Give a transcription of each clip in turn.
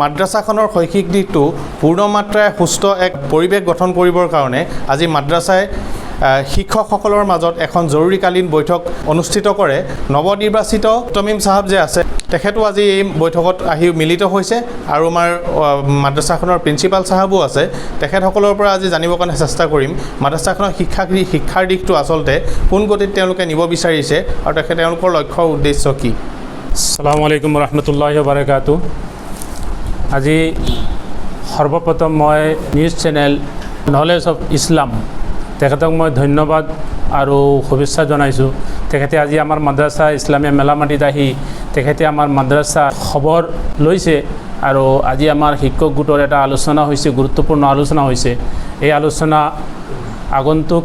মাদ্ৰাছাখনৰ শৈক্ষিক দিশটো পূৰ্ণমাত্ৰাই সুস্থ এক পৰিৱেশ গঠন কৰিবৰ কাৰণে আজি মাদ্ৰাছাই শিক্ষকসকলৰ মাজত এখন জৰুৰীকালীন বৈঠক অনুষ্ঠিত কৰে। নৱনিৰ্বাচিত তমিম চাহাব যে আছে তেখেতো আজি এই বৈঠকত আহি মিলিত হৈছে আৰু আমাৰ মাদ্ৰাছাখনৰ প্ৰিন্সিপাল চাহাবো আছে। তেখেতসকলৰ পৰা আজি জানিবৰ কাৰণে চেষ্টা কৰিম। মাদ্ৰাছাখনৰ শিক্ষা শিক্ষাৰ দিশটো আচলতে কোন গতিত তেওঁলোকে নিব বিচাৰিছে আৰু তেখেত তেওঁলোকৰ লক্ষ্য উদ্দেশ্য কি? আসসালামু আলাইকুম ৰহমতুল্লাহি বাৰকাতু আজি সৰ্বপ্ৰথম মই news channel knowledge of Islam. তেখেতক মই ধন্যবাদ আৰু শুভেচ্ছা জনাইছোঁ। তেখেতে আজি আমাৰ মাদ্ৰাছা ইছলামীয়া মেলামাটিত আহি তেখেতে আমাৰ মাদ্ৰাছা খবৰ লৈছে আৰু আজি আমাৰ শিক্ষক গোটৰ এটা আলোচনা হৈছে, গুৰুত্বপূৰ্ণ আলোচনা হৈছে। এই আলোচনা আগন্তুক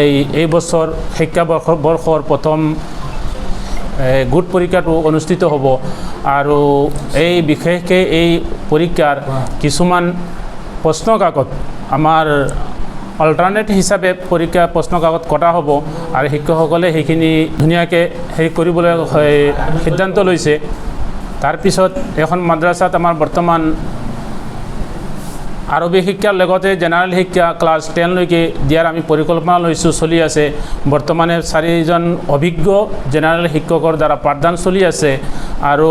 এই এই বছৰ শিক্ষাবৰ্ষ বৰ্ষৰ প্ৰথম গোট পৰীক্ষাটো অনুষ্ঠিত হ'ব। আৰু এই বিশেষকৈ এই পৰীক্ষাৰ কিছুমান প্ৰশ্ন কাকত আমাৰ অল্টাৰনেট হিচাপে পৰীক্ষা প্ৰশ্ন কাকত কটা হ'ব আৰু শিক্ষকসকলে সেইখিনি ধুনীয়াকৈ হেৰি কৰিবলৈ সিদ্ধান্ত লৈছে। তাৰপিছত এখন মাদ্ৰাছাত আমাৰ বৰ্তমান আৰবী শিক্ষাৰ লগতে জেনেৰেল শিক্ষা ক্লাছ টেনলৈকে দিয়াৰ আমি পৰিকল্পনা লৈছোঁ, চলি আছে। বৰ্তমানে চাৰিজন অভিজ্ঞ জেনেৰেল শিক্ষকৰ দ্বাৰা পাঠদান চলি আছে আৰু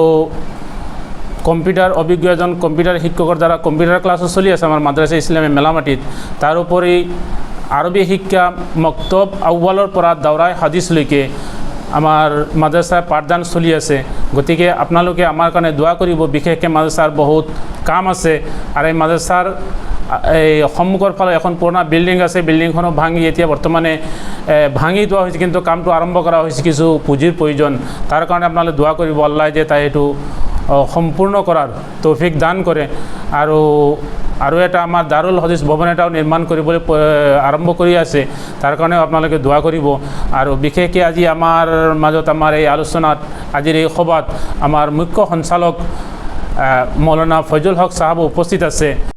কম্পিউটাৰ, অভিজ্ঞ এজন কম্পিউটাৰ শিক্ষকৰ দ্বাৰা কম্পিউটাৰ ক্লাছো চলি আছে আমাৰ মাদ্ৰাছা ইছলামী মেলামাটিত। তাৰোপৰি আৰবী শিক্ষা মক্তব আউৱালৰ পৰা দাওৰাই হাদিছলৈকে আমাৰ মাদ্ৰাছাৰ পাঠদান চলি আছে। গতিকে আপোনালোকে আমাৰ কাৰণে দোৱা কৰিব। বিশেষকৈ মাদ্ৰাছাৰ বহুত কাম আছে। আৰু এই মাদ্ৰাছাৰ, এই সন্মুখৰ ফালে এখন পুৰণা বিল্ডিং আছে। বিল্ডিংখনো ভাঙি এতিয়া বৰ্তমানে ভাঙি থোৱা হৈছে। কিন্তু কামটো আৰম্ভ কৰা হৈছে কিছু পুঁজিৰ প্ৰয়োজন। তাৰ কাৰণে আপোনালোকে দোৱা কৰিব, আল্লাহ যে তাই এইটো সম্পূৰ্ণ কৰাৰ তৌফিক দান কৰে। আৰু আৰু এটা আমাৰ দাৰুল হদিছ ভৱন এটাও নিৰ্মাণ কৰিবলৈ আৰম্ভ কৰি আছে। তাৰ কাৰণেও আপোনালোকে দোৱা কৰিব। আৰু বিশেষকৈ আজি আমাৰ মাজত আমাৰ এই আলোচনাত, আজিৰ এই সভাত আমাৰ মুখ্য সঞ্চালক মৌলানা ফজল হক চাহাব উপস্থিত আছে।